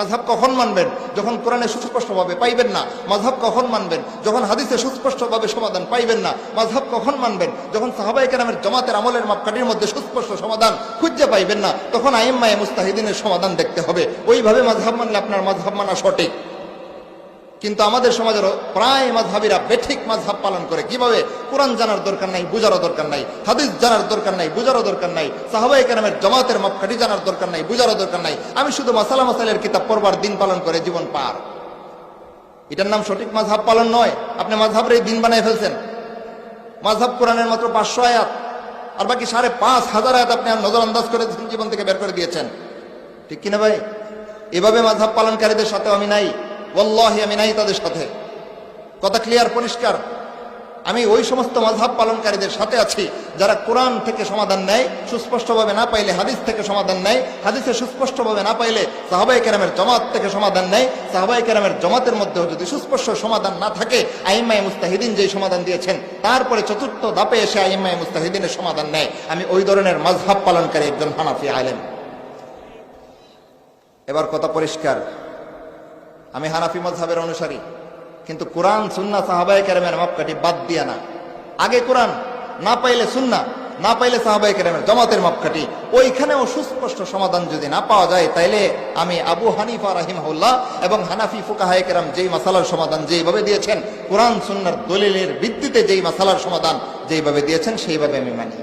মাঝহাব কখন মানবেন? যখন কোরআনে সুস্পষ্টভাবে পাইবেন না মাঝহাব কখন মানবেন? যখন হাদিসে সুস্পষ্টভাবে সমাধান পাইবেন না মাঝহাব কখন মানবেন? যখন সাহাবাই কেরামের জমাতের আমলের মাপকাঠির মধ্যে সুস্পষ্ট সমাধান খুঁজে পাইবেন না, তখন আইম্মায় মুস্তাহিদিনের সমাধান দেখতে হবে। ওইভাবে মাঝহাব মানলে আপনার মাঝহাব মানা সঠিক। কিন্তু আমাদের সমাজের প্রায় মাঝহাবিরা বেঠিক মাঝহাব পালন করে। কীভাবে? কোরআন জানার দরকার নাই, বুঝারও দরকার নাই, হাদিস জানার দরকার নাই, বুঝারও দরকার নাই সাহাবাই কেরামের জমাতের মাপকাঠি জানার দরকার নাই, বুঝারও দরকার নাই। আমি শুধু মাসালা মাসালের কিতাব পড়বার দিন পালন করে জীবন পার। এটার নাম সঠিক মাঝহাব পালন নয়। আপনি মাঝহাবের এই দিন বানায় ফেলছেন। মাঝহাব কোরআনের মাত্র পাঁচশো আয়াত। আর বাকি সাড়ে পাঁচ হাজার আয়াত আপনি নজর আন্দাজ করে জীবন থেকে বের করে দিয়েছেন। ঠিক কিনা ভাই? এভাবে মাঝহাব পালনকারীদের সাথেও আমি নাই। ওল্লাহি আমি নাই তাদের সাথে। কথা ক্লিয়ার পরিষ্কার? আমি ওই সমস্ত মাঝহাব পালনকারীদের সাথে আছি, যারা কোরআন থেকে সমাধান নেয়, সুস্পষ্টভাবে না পাইলে হাদিস থেকে সমাধান নেয়, হাদিসে সুস্পষ্টভাবে না পাইলে সাহাবাই কেরামের জমাত থেকে সমাধান নেয় সাহাবাই কেরামের জমাতের মধ্যেও যদি সুস্পষ্ট সমাধান না থাকে আইম্মাই মুস্তাহিদিন যেই সমাধান দিয়েছেন, তারপরে চতুর্থ ধাপে এসে আইম্মাই মুস্তাহিদিনের সমাধান নেয়। আমি ওই ধরনের মাঝহাব পালনকারী একজন হানাফি আলেম। এবার কথা পরিষ্কার। আমি হানাফি মজহাবের অনুসারী। কিন্তু কোরআন সুন্না সাহাবাই কেরামের মাপকাঠি বাদ দিয়া না। আগে কোরআন, না পাইলে সুন্না না পাইলে সাহাবাই কেরামের জমাতের মাপকাঠি। ওইখানেও সুস্পষ্ট সমাধান যদি না পাওয়া যায়, তাইলে আমি আবু হানিফা রাহিমাহুল্লাহ এবং হানাফি ফুকাহায় কেরাম যেই মাসালার সমাধান যেইভাবে দিয়েছেন, কোরআন সুন্নার দলিলের ভিত্তিতে যেই মাসালার সমাধান যেইভাবে দিয়েছেন, সেইভাবে আমি মানি।